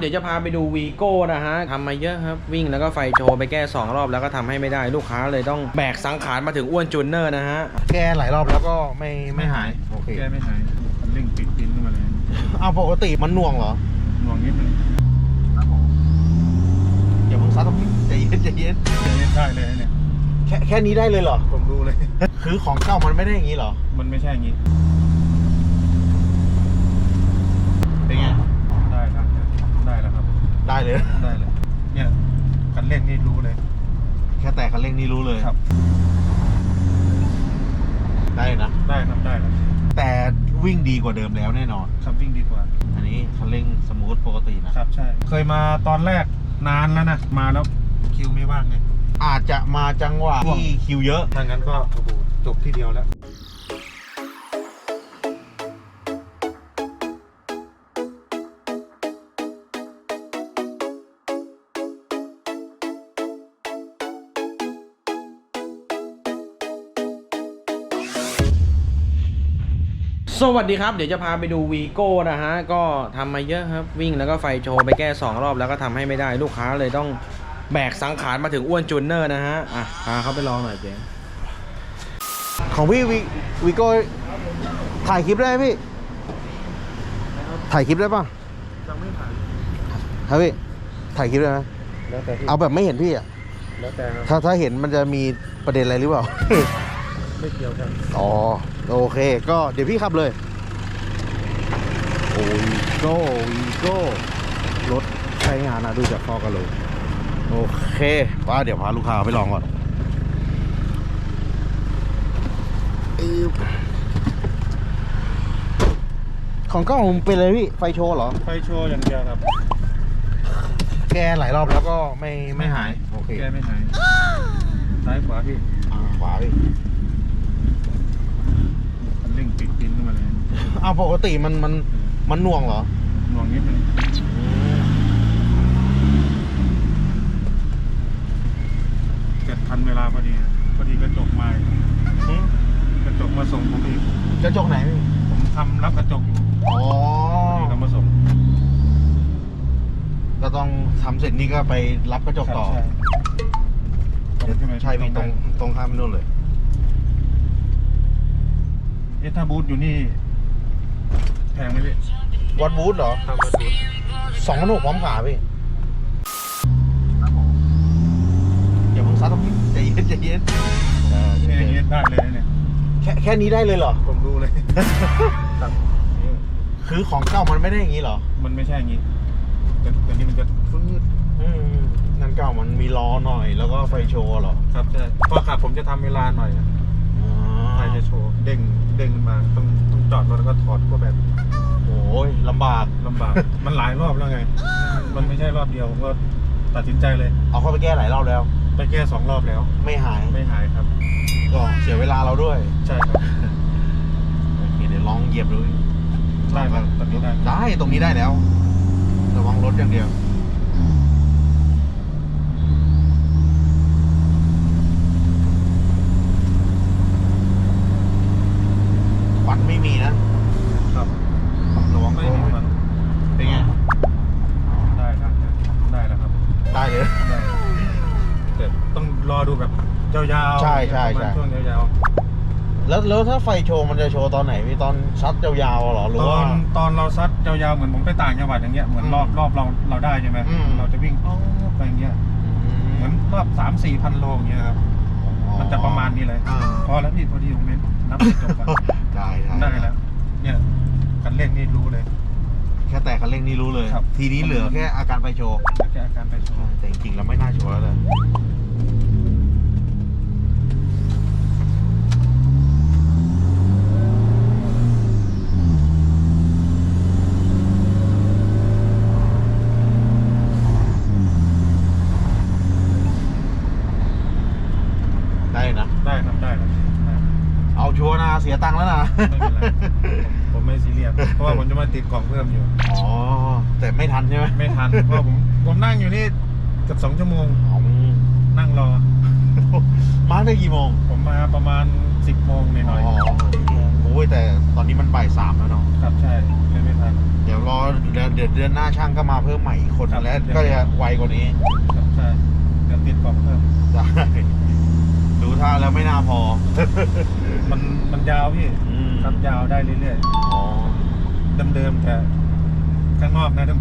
เดี๋ยวจะพาไปดูวีโก้นะฮะทำมาเยอะครับ วิ่งแล้วก็ไฟโชว์ไปแก้ 2 รอบแล้วก็ทำให้ไม่ได้ลูกค้าเลยต้องแบกสังขารมาถึงอ้วนจูนเนอร์นะฮะ แก้หลายรอบแล้วก็ไม่ไม่หาย โอเค แก้ไม่หายมันเร่งปิดปิ้นขึ้นมาเลย เอาปกติมันหน่วงเหรอ หน่วงนิดนึงอย่าเพิ่งซัดตรงนี้ใจเย็นใจเย็นอันนี้ได้เลยนะเนี่ย แค่แค่นี้ได้เลยเหรอ ผมรู้เลย คือของเก่ามันไม่ได้อย่างนี้เหรอ มันไม่ใช่อย่างนี้ เป็นไง ได้ครับได้แล้วครับ ได้เลย ได้เลย เนี่ยคันเร่งนี่รู้เลย แค่แตะคันเร่งนี่รู้เลยครับ ได้เลยนะ ได้ครับได้แล้วแต่วิ่งดีกว่าเดิมแล้วแน่นอน ครับวิ่งดีกว่า อันนี้คันเร่งสมูทปกตินะ ครับใช่ เคยมาตอนแรกนานแล้วนะ มาแล้วคิวไม่ว่างไงอาจจะมาจังหวะที่คิวเยอะถ้างั้นก็โอ้โหจบที่เดียวแล้ว สวัสดีครับ เดี๋ยวจะพาไปดูวีโก้นะฮะ ก็ทำมาเยอะครับ วิ่งแล้วก็ไฟโชว์ไปแก้ 2 รอบแล้วก็ทำให้ไม่ได้ลูกค้าเลยต้องแบกสังขารมาถึงอ้วนจูนเนอร์นะฮะ อะ พาเขาไปลองหน่อยเจ๊ของพี่วิวิโก้ถ่ายคลิปได้ไหมพี่ ถ่ายคลิปได้ป่ะยังไม่ผ่านครับพี่ ถ่ายคลิปได้ไหมแล้วแต่ที่เอาแบบไม่เห็นพี่อะแล้วแต่ครับถ้าถ้าเห็นมันจะมีประเด็นอะไรหรือเปล่า ไม่เกี่ยวกัน อ๋อ โอเค ก็เดี๋ยวพี่ขับเลย โอ้วีโก้วีโก้รถใช้งานนะดูจากฟอกันเลยโอเคว่าเดี๋ยวพาลูกค้าไปลองก่อนอึ๊บของกล้องผมเป็นเลยพี่ไฟโชว์เหรอ ไฟโชว์อย่างเดียวครับ แก้หลายรอบแล้วก็ไม่ไม่หาย โอเค แก้ไม่หาย ซ้ายขวาพี่อ่าขวาพี่ มันเร่งปิดปิ้นขึ้นมาเลยเอาปกติมันมันมันหน่วงเหรอ หน่วงนิดนึงเจ็ดพันเวลาพอดี พอดีกระจกมาหืมกระจกมาส่งผมอีกกระจกไหนพี่ผมทำรับกระจกอยู่อ๋อพอดีเขามาส่งก็ต้องทำเสร็จนี่ก็ไปรับกระจกต่อใช่ตรงใช่ไหมใช่พี่ตรงตรงข้ามไปนู่นเลย เอ๊ะถ้าบูธอยู่นี่ แพงไหมพี่วัดบูธเหรอทำมาบูธสองพันหกพร้อมขาพี่อย่าเพิ่งซัดตรงนี้ใจเย็นใจเย็นนี่อย่างนี้ได้เลยนะเนี่ยแค่แค่นี้ได้เลยเหรอ ผมรู้เลยครับนี่คือของเก่ามันไม่ได้อย่างนี้เหรอ มันไม่ใช่อย่างนี้แต่แต่นี้มันจะฟืดอืมนั่นเก่ามันมีล้อหน่อย แล้วก็ไฟโชว์เหรอ ครับใช่พอขับผมจะทำเวลาหน่อยอะอ๋อไฟจะโชว์เด้งเด้งขึ้นมาต้อง ก็ถอดพวกแบบโอ้ยลำบาก ลำบาก มันหลายรอบแล้วไง มันไม่ใช่รอบเดียวผมก็ตัดสินใจเลย เอาเข้าไปแก้หลายรอบแล้ว ไปแก้สองรอบแล้ว ไม่หายไม่หายครับ ก็เสียเวลาเราด้วยใช่ครับโอเคเดี๋ยวลองเหยียบดูได้ครับตอนนี้ได้ได้ตรงนี้ได้แล้วระวังรถอย่างเดียวควันไม่มีนะครับระวัง ไม่โค้มีงมันเป็นไง ได้ครับ ได้แล้วครับ ได้เลย ได้แต่ต้องรอดูแบบยาวๆใช่ใช่ประมาณใช่ช่วงยาวแล้วแล้วถ้าไฟโชว์มันจะโชว์ตอนไหนพี่ตอนซัดยาวๆเหรอหๆรือตอว่า นตอนเราซัดยาวๆเหมือนผมไปต่างจังหวัดอย่างเงี้ยเหมือนรอบอืมรอบเราเราได้ใช่ไหมอืม เราจะวิ่งอ้อไปอย่างเงี้ยเหมือนรอบสามสี่พันโลอย่างเงี้ยครับมันจะประมาณนี้เลย อ่าพอแล้วพี่พอดีผมเน้นนับจบกันได้ได้ได้แล้ว เนี่ย คันเร่งนี่รู้เลย แค่แตะคันเร่งนี่รู้เลย ครับ ทีนี้เหลือแค่อาการไฟโชว์แค่อาการไปโชว์แต่จริงๆแล้วไม่น่าโชว์แล้วเลยได้นะได้ครับได้ครับได้ เอาชัวร์นะเสียตังค์แล้วนะ ไม่เป็นไรผมผมไม่ซีเรียสเพราะว่าผมจะมาติดกล่องเพิ่มอยู่ อ๋อ แต่ไม่ทันใช่ไหมไม่ทันเพราะผมผมนั่งอยู่นี่เกือบสองชั่วโมงอ๋อนั่งรอ มาได้กี่โมงผมมาประมาณสิบโมงหน่อยอ๋อโอ้ยแต่ตอนนี้มันบ่ายสามแล้วเนาะๆครับใช่เลยไม่ทัน เดี๋ยวยวรอเดือนเดือนเดือนหน้าช่างก็มาเพิ่มใหม่อีกคนครับ แล้วก็จะไวกว่านี้ครับใช่เดี๋ยวติดกล่องเพิ่มได้ดูท่าแล้วไม่น่าพอ มันมันยาวพี่อืมครับยาวได้เรื่อยอ๋อ ๆเดิมๆแต่ข้างนอกนะเดิม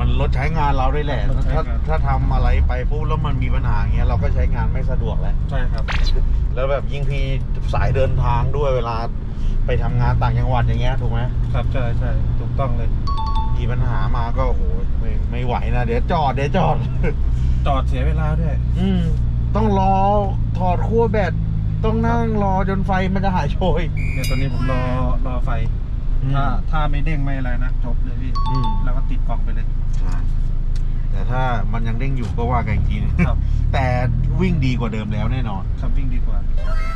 มันลดใช้งานเราด้วยแหละ ลดใช้ถ้างาน ถ้าทำอะไรไปปุ๊บแล้วมันมีปัญหาอย่างเงี้ยเราก็ใช้งานไม่สะดวกแล้ว ๆใช่ครับ แล้วแบบยิ่งพี่สายเดินทางด้วยเวลาไปทำงานต่างจังหวัดอย่างเงี้ยถูกไหมครับใช่ใช่ถูกต้องเลย มีปัญหามาก็โอ้โหไม่ไม่ไหวนะ เดี๋ยวจอดเดี๋ยวจอด จอดเสียเวลาด้วย อืม ต้องรอถอดขั้วแบตต้องนั่งรอจนไฟมันจะหายโชย เนี่ยตอนนี้ผมรอรอไฟถ้าถ้าไม่เด้งไม่อะไรนะจบเลยพี่ อืมแล้วก็ติดกล่องไปเลย ใช่แต่ถ้ามันยังเด้งอยู่ก็ว่ากันอีกทีนึงครับ แต่วิ่งดีกว่าเดิมแล้วแน่นอนคัมปิ้งดีกว่า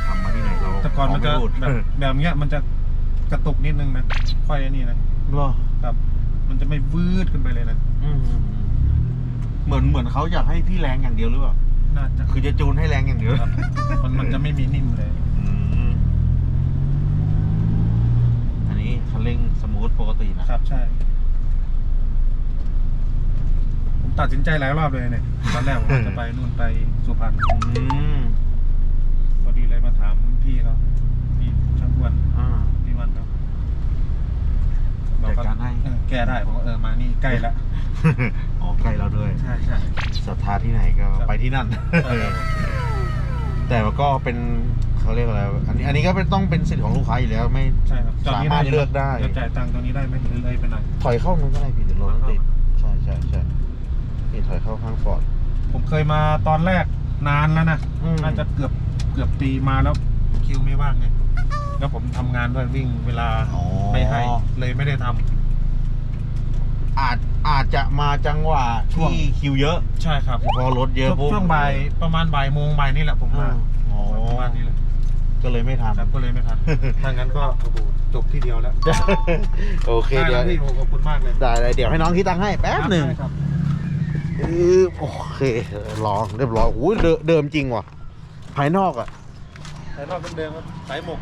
ทำมาที่ไหนเราแต่ก่อนมันจะขไพูดแบบแบบเนี้ยมันจะกระตุกนิดนึงนะค่อยอันนี้นะเหรอ ครับ มันจะไม่วืดขึ้นไปเลยนะ อืมอืมอืมเหมือนเหมือนเขาอยากให้พี่แรงอย่างเดียวหรือเปล่า น่าจะคือจะจูนให้แรงอย่างเดียวครับมันมันจะไม่มีนิ่มเลย อืมอันนี้คันเร่งสมูทปกตินะ ครับใช่ ผมตัดสินใจหลายรอบเลยเนี่ยตอนแรกผมว่าจะไปนู่นไปสุพรรณอืมพอดีเลยมาถามพี่เขาพี่ช่างอ้วนอ่า พี่วันเขาจัดการให้ เออแก้ได้ผมว่าเออมานี่ใกล้ละอ๋อใกล้เราด้วยใช่ใช่ศรัทธาที่ไหนก็ครับไปที่นั่นใช่ครับแต่ว่าก็เป็นเขาเรียกอะไรอันนี้อันนี้ก็เป็นต้องเป็นสิทธิ์ของลูกค้าอยู่แล้วไม่ ใช่ครับจอดนี้สามารถเลือกได้จะจ่ายตังค์ตรงนี้ได้ไหมหรือเลยไปหน่อย ถอยเข้านู้นก็ได้พี่เดี๋ยวรถมันติดใช่ใช่ใช่นี่ถอยเข้าข้างฟอร์ด ผมเคยมาตอนแรกนานแล้วนะอืม น่าจะเกือบเกือบปีมาแล้วคิวไม่ว่างไง แล้วผมทำงานด้วยวิ่งเวลาอ๋อ ไม่ให้เลยไม่ได้ทำ อาจอาจจะมาจังหวะช่วง ที่คิวเยอะ ใช่ครับพอรถเยอะปุ๊บช่วงบ่ายประมาณบ่ายโมงบ่ายนี่แหละผมอ่ามาอ๋อประมาณนี้แหละก็เลยไม่ทันครับก็เลยไม่ทัน ถ้างั้นก็โอ้โหจบที่เดียวแล้วโอเคเดี๋ยวได้แล้วพี่โอ้ขอบคุณมากเลยได้เลยเดี๋ยวให้น้องคิดตังค์ให้แป๊บหนึ่ง ได้ครับ อือโอเคลองเรียบร้อยโอ้ยเดิมเดิมจริงว่ะ ภายนอกอะ แต่รอบเดิมๆครับสายหมก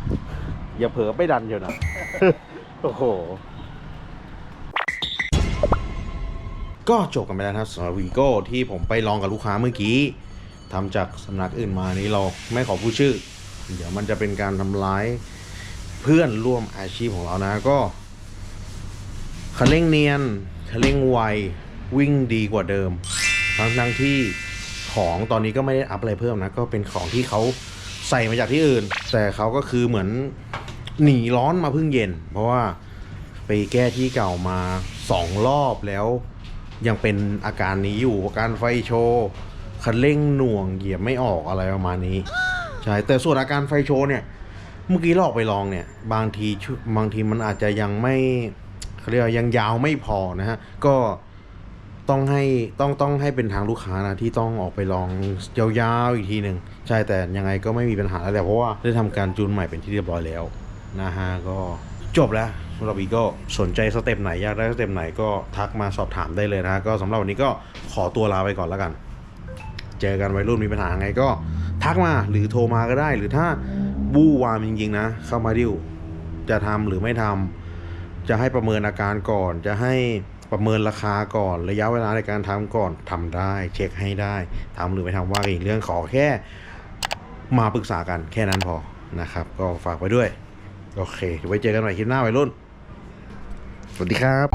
อย่าเผลอไปดันเชียวนะ โอ้โห ก็จบกันไปแล้วนะครับสำหรับวีโก้ที่ผมไปลองกับลูกค้าเมื่อกี้ทำจากสำนักอื่นมานี้เราไม่ขอพูดชื่อ เดี๋ยวมันจะเป็นการทำร้ายเพื่อนร่วมอาชีพของเรานะก็คันเร่งเนียนคันเร่งไว วิ่งดีกว่าเดิม ทั้งทั้งที่ของตอนนี้ก็ไม่ได้อัพอะไรเพิ่มนะ ก็เป็นของที่เขาใส่มาจากที่อื่น แต่เขาก็คือเหมือน หนีร้อนมาเพิ่งเย็น เพราะว่าไปแก้ที่เก่ามาสองรอบแล้ว ยังเป็นอาการนี้อยู่อาการไฟโชว์คันเร่งหน่วงเหยียบไม่ออกอะไรประมาณนี้ใช่แต่ส่วนอาการไฟโชว์เนี่ย เมื่อกี้เราออกไปลองเนี่ย บางทีบางทีมันอาจจะยังไม่เขาเรียกยังยาวไม่พอนะฮะ ก็ต้องให้ต้องต้องให้เป็นทางลูกค้านะที่ต้องออกไปลองยาวๆอีกทีหนึ่งใช่แต่ยังไงก็ไม่มีปัญหาแล้วแหละเพราะว่าได้ทำการจูนใหม่เป็นที่เรียบร้อยแล้ว นะฮะก็จบแล้วสำหรับอีก็สนใจสเต็ปไหนอยากได้สเต็ปไหนก็ทักมาสอบถามได้เลยนะฮะก็สำหรับวันนี้ก็ขอตัวลาไปก่อนแล้วกัน เจอกันวัยรุ่นมีปัญหาไงก็ ทักมาหรือโทรมาก็ได้ หรือถ้าบู้วามจริงๆนะ เข้ามาดิวจะทำหรือไม่ทำจะให้ประเมินอาการก่อน จะให้ประเมินราคาก่อน ระยะเวลาในการทำก่อนทำได้ เช็คให้ได้ทำหรือไม่ทำว่าอีกเรื่องขอแค่ มาปรึกษากันแค่นั้นพอนะครับ ก็ฝากไว้ด้วย โอเคไว้เจอกันใหม่คลิปหน้าไวรุ่น สวัสดีครับ